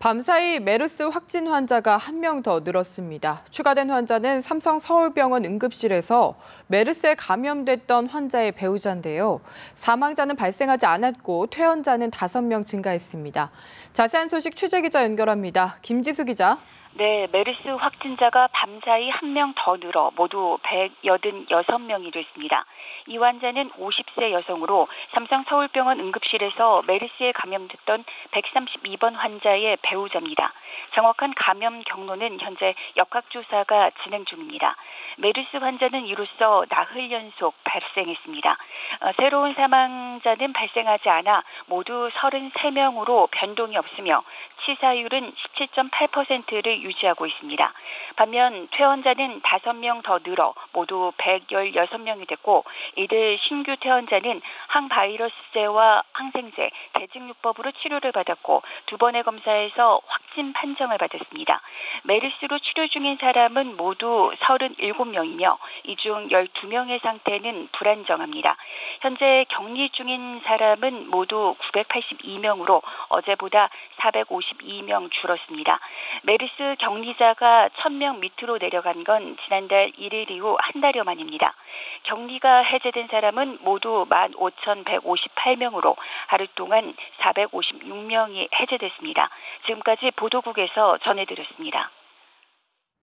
밤사이 메르스 확진 환자가 한 명 더 늘었습니다. 추가된 환자는 삼성 서울병원 응급실에서 메르스에 감염됐던 환자의 배우자인데요. 사망자는 발생하지 않았고 퇴원자는 5명 증가했습니다. 자세한 소식 취재기자 연결합니다. 김지수 기자. 네, 메르스 확진자가 밤사이 한 명 더 늘어 모두 186명이 됐습니다. 이 환자는 50세 여성으로 삼성 서울병원 응급실에서 메르스에 감염됐던 132번 환자의 배우자입니다. 정확한 감염 경로는 현재 역학조사가 진행 중입니다. 메르스 환자는 이로써 나흘 연속 발생했습니다. 어, 새로운 사망자는 발생하지 않아 모두 33명으로 변동이 없으며 치사율은 17.8%를 유지하고 있습니다. 반면 퇴원자는 5명 더 늘어 모두 116명이 됐고 이들 신규 퇴원자는 항바이러스제와 항생제, 대증요법으로 치료를 받았고 두 번의 검사에서 확진 판정을 받았습니다. 메르스로 치료 중인 사람은 모두 37명이며 이 중 12명의 상태는 불안정합니다. 현재 격리 중인 사람은 모두 982명으로 어제보다 452명 줄었습니다. 메르스 격리자가 1000명 밑으로 내려간 건 지난달 1일 이후 한 달여 만입니다. 격리가 해제된 사람은 모두 15,158명으로 하루 동안 456명이 해제됐습니다. 지금까지 보도국에서 전해드렸습니다.